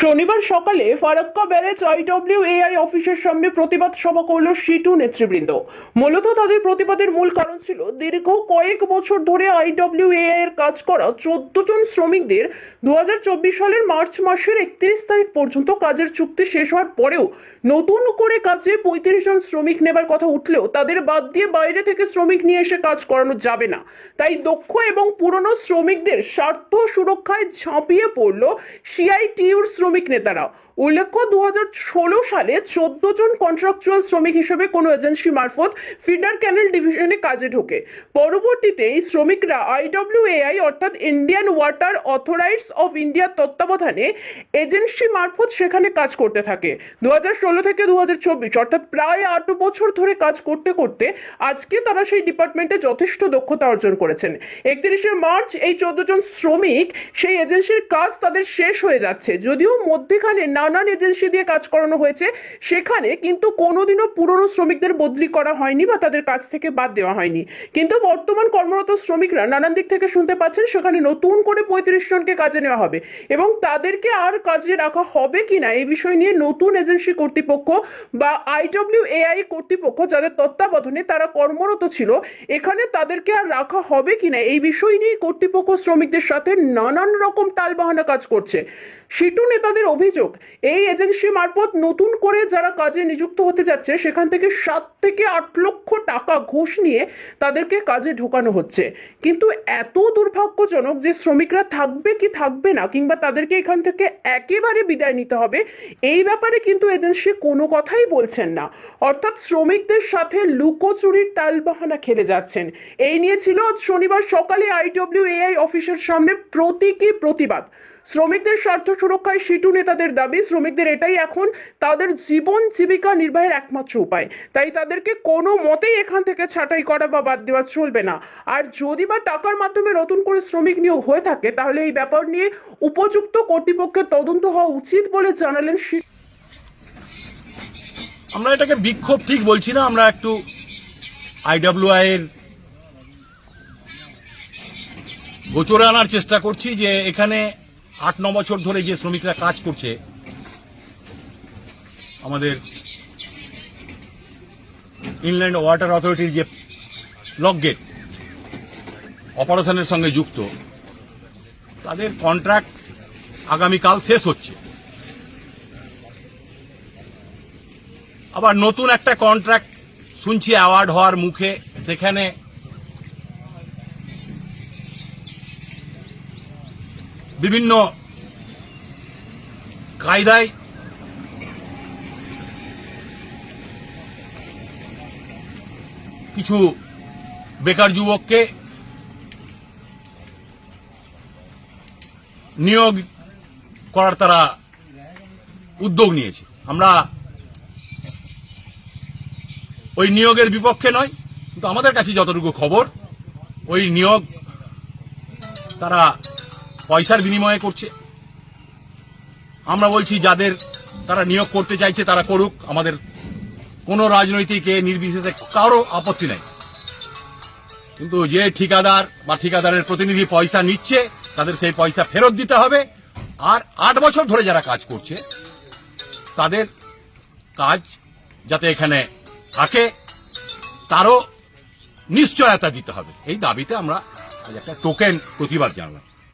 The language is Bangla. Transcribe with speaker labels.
Speaker 1: শনিবার সকালে ফারাক্কা ব্যারেজ আইডব্লিউ এআই অফিসের সামনে প্রতিবাদ সভা করল সিটু নেতৃবৃন্দ। মূলত তাদের প্রতিবাদের মূল কারণ ছিল দীর্ঘ কয়েক বছর ধরে আইডব্লিউ এআই এর কাজ করা চোদ্দ জন শ্রমিকদের দুহাজার চব্বিশ সালের মার্চ মাসের একত্রিশ তারিখ পর্যন্ত কাজের চুক্তি শেষ হওয়ার পরেও নতুন করে কাজে পঁয়ত্রিশ জন শ্রমিক নেবার কথা উঠলেও তাদের বাদ দিয়ে বাইরে থেকে শ্রমিক নিয়ে এসে কাজ করানো যাবে না। তাই দক্ষ এবং পুরনো শ্রমিকদের স্বার্থ সুরক্ষায় ঝাঁপিয়ে পড়ল সিআইটিউর শ্রমিক নেতারা উল্লেখ্য দু হাজার ষোলো সালে চোদ্দ জন কন্ট্রাকচুয়াল শ্রমিক হিসেবে কোনো এজেন্সি মারফত ফিডার ক্যানেল ডিভিশনে কাজে ঢোকে। পরবর্তীতে এই শ্রমিকরা আইডব্লিউএআই অর্থাৎ ইন্ডিয়ান ওয়াটার অথরাইটস অফ ইন্ডিয়ার তত্ত্বাবধানে এজেন্সি মারফত সেখানে কাজ করতে থাকে। দুহাজার ষোলো থেকে দুহাজার চব্বিশ, অর্থাৎ প্রায় আট বছর ধরে কাজ করতে করতে আজকে তারা সেই ডিপার্টমেন্টে যথেষ্ট দক্ষতা অর্জন করেছেন। একত্রিশে মার্চ এই চোদ্দ জন শ্রমিক সেই এজেন্সির কাজ তাদের শেষ হয়ে যাচ্ছে। যদিও মধ্যেখানে নানান এজেন্সি দিয়ে কাজ করানো হয়েছে। সেখানে কিন্তু কোনোদিনও পুরনো শ্রমিকদের বদলি করা হয়নি বা তাদের কাছ থেকে বাদ দেওয়া হয়নি। কিন্তু বর্তমান কর্মরত শ্রমিকরা নানান দিক থেকে শুনতে পাচ্ছেন, সেখানে নতুন করে পঁয়ত্রিশ জনকে কাজে নেওয়া হবে। এবং তাদেরকে আর কাজে রাখা হবে কিনা এই বিষয় নিয়ে নতুন এজেন্সি কর্তৃপক্ষ বা আইডব্লিউ এআই কর্তৃপক্ষ যাদের তত্ত্বাবধানে তারা কর্মরত ছিল, এখানে তাদেরকে আর রাখা হবে কিনা এই বিষয় নিয়ে কর্তৃপক্ষ শ্রমিকদের সাথে নানান রকম টালবাহানা কাজ করছে। সিটু নেতাদের অভিযোগ এই এজেন্সি মারফত নতুন করে যারা কাজে নিযুক্ত হতে যাচ্ছে, সেখান থেকে সাত থেকে আট লক্ষ টাকা ঘুষ নিয়ে তাদেরকে কাজে ঢোকানো হচ্ছে। কিন্তু এত দুর্ভাগ্যজনক যে শ্রমিকরা থাকবে কি থাকবে না, কিংবা তাদেরকে এখান থেকে একেবারে বিদায় নিতে হবে, এই ব্যাপারে কিন্তু এজেন্সি কোনো কথাই বলছেন না। অর্থাৎ শ্রমিকদের সাথে লুকোচুরির টালবাহানা খেলে যাচ্ছেন। এই নিয়ে ছিল শনিবার সকালে আইডব্লিউ এআই অফিসের সামনে প্রতীকী প্রতিবাদ। শ্রমিকদের স্বার্থ সুরক্ষায় সিটু নেতাদের দাবি, শ্রমিকদের এটাই এখন তাদের জীবন জীবিকা নির্বাহের একমাত্র উপায়। তাই তাদেরকে কোনো মতেই এখান থেকে ছাঁটাই করা বা বাদ দেওয়া চলবে না। আর যদি বা টাকার মাধ্যমে নতুন করে শ্রমিক নিয়োগ হয়ে থাকে, তাহলে এই ব্যাপার নিয়ে উপযুক্ত কর্তৃপক্ষের তদন্ত হওয়া উচিত বলে জানালেন
Speaker 2: আমরা এটাকে বিক্ষোভ ঠিক বলছি না, আমরা একটু আইডব্লিউআই এর গোচরে আনার চেষ্টা করছি যে এখানে আট, ন বছর ধরে যে শ্রমিকরা কাজ করছে, আমাদের ইনল্যান্ড ওয়াটার অথরিটির যে লক গেট অপারেশনের সঙ্গে যুক্ত, তাদের কন্ট্রাক্ট আগামীকাল শেষ হচ্ছে। আবার নতুন একটা কন্ট্রাক্ট শুনছি অ্যাওয়ার্ড হওয়ার মুখে, সেখানে বিভিন্ন কায়দায় কিছু বেকার যুবককে নিয়োগ করার তারা উদ্যোগ নিয়েছে। আমরা ওই নিয়োগের বিপক্ষে নয়, কিন্তু আমাদের কাছে যতটুকু খবর, ওই নিয়োগ তারা পয়সার বিনিময়ে করছে। আমরা বলছি, যাদের তারা নিয়োগ করতে চাইছে, তারা করুক, আমাদের কোনো রাজনৈতিক এ নির্বিশেষে কারও আপত্তি নেই। কিন্তু যে ঠিকাদার বা ঠিকাদারের প্রতিনিধি পয়সা নিচ্ছে, তাদের সেই পয়সা ফেরত দিতে হবে। আর আট বছর ধরে যারা কাজ করছে, তাদের কাজ যাতে এখানে থাকে, তারও নিশ্চয়তা দিতে হবে। এই দাবিতে আমরা একটা টোকেন প্রতিবাদ জানালাম।